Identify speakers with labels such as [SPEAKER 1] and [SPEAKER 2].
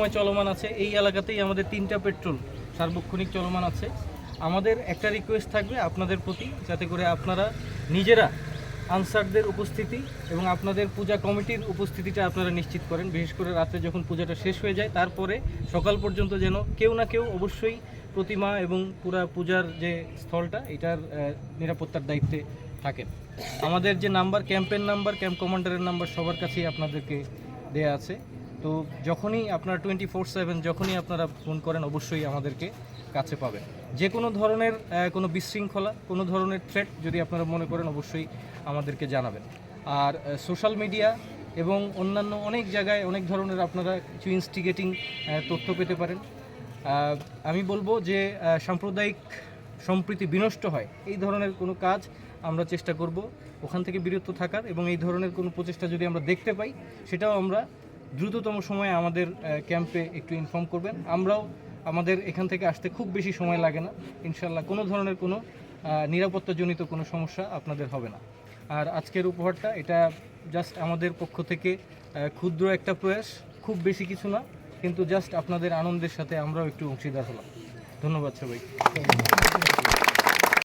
[SPEAKER 1] সময় চলমান আছে। এই এলাকাতেই আমাদের তিনটা পেট্রোল সার্বক্ষণিক চলমান আছে। আমাদের একটা রিকোয়েস্ট থাকবে আপনাদের প্রতি, যাতে করে আপনারা নিজেরা আনসারদের উপস্থিতি এবং আপনাদের পূজা কমিটির উপস্থিতিটা আপনারা নিশ্চিত করেন। বিশেষ করে রাতে যখন পূজাটা শেষ হয়ে যায়, তারপরে সকাল পর্যন্ত যেন কেউ না কেউ অবশ্যই প্রতিমা এবং পুরা পূজার যে স্থলটা, এটার নিরাপত্তার দায়িত্বে থাকেন। আমাদের যে নাম্বার, ক্যাম্পের নাম্বার, ক্যাম্প কমান্ডারের নাম্বার সবার কাছেই আপনাদেরকে দেয়া আছে। তো যখনই আপনারা টোয়েন্টি ফোর সেভেন যখনই আপনারা ফোন করেন, অবশ্যই আমাদেরকে কাছে পাবেন। যে কোনো ধরনের কোনো বিশৃঙ্খলা, কোনো ধরনের থ্রেট যদি আপনারা মনে করেন, অবশ্যই আমাদেরকে জানাবেন। আর সোশ্যাল মিডিয়া এবং অন্যান্য অনেক জায়গায় অনেক ধরনের আপনারা কিছু ইনস্টিগেটিং তথ্য পেতে পারেন। আমি বলব যে সাম্প্রদায়িক সম্প্রীতি বিনষ্ট হয়, এই ধরনের কোনো কাজ আমরা চেষ্টা করব ওখান থেকে বিরত থাকার এবং এই ধরনের কোনো প্রচেষ্টা যদি আমরা দেখতে পাই, সেটাও আমরা দ্রুততম সময়ে আমাদের ক্যাম্পে একটু ইনফর্ম করবেন। আমরাও আমাদের এখান থেকে আসতে খুব বেশি সময় লাগে না। ইনশাল্লাহ কোনো ধরনের কোনো নিরাপত্তাজনিত কোনো সমস্যা আপনাদের হবে না। আর আজকের উপহারটা, এটা জাস্ট আমাদের পক্ষ থেকে ক্ষুদ্র একটা প্রয়াস, খুব বেশি কিছু না, কিন্তু জাস্ট আপনাদের আনন্দের সাথে আমরাও একটু অংশীদার হলাম। ধন্যবাদ সবাই